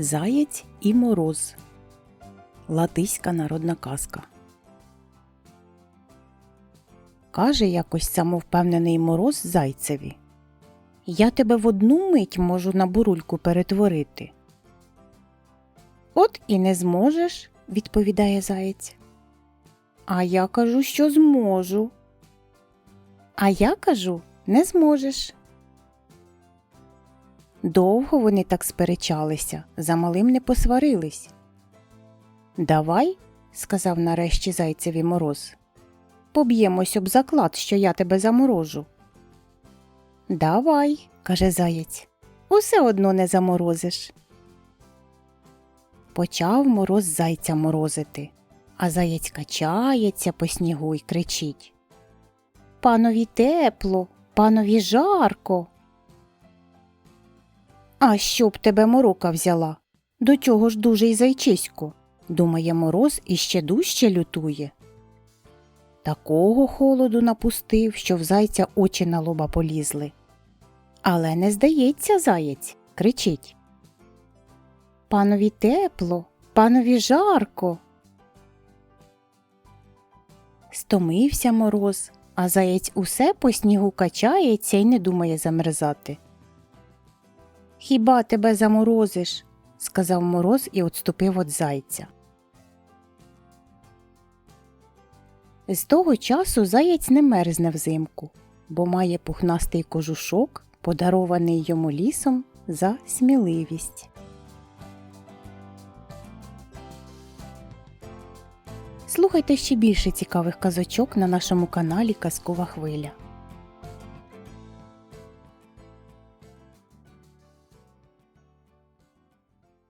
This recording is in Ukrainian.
Заєць і мороз. Латиська народна казка. Каже якось самовпевнений мороз зайцеві. Я тебе в одну мить можу на бурульку перетворити. От і не зможеш, відповідає заєць. А я кажу, що зможу. А я кажу, не зможеш. Довго вони так сперечалися, за малим не посварились. Давай, сказав нарешті зайцеві мороз, поб'ємось об заклад, що я тебе заморожу. Давай, каже заєць, усе одно не заморозиш. Почав мороз зайця морозити, а заєць качається по снігу й кричить Панові тепло, панові жарко. А щоб тебе морока взяла? До чого ж дуже й зайчисько, думає мороз і ще дужче лютує. Такого холоду напустив, що в зайця очі на лоба полізли. Але не здається заєць, кричить. Панові тепло, панові жарко. Стомився мороз, а заєць усе по снігу качається й не думає замерзати. Хіба тебе заморозиш? сказав мороз і отступив від зайця. З того часу заєць не мерзне взимку, бо має пухнастий кожушок, подарований йому лісом за сміливість. Слухайте ще більше цікавих казочок на нашому каналі Казкова Хвиля.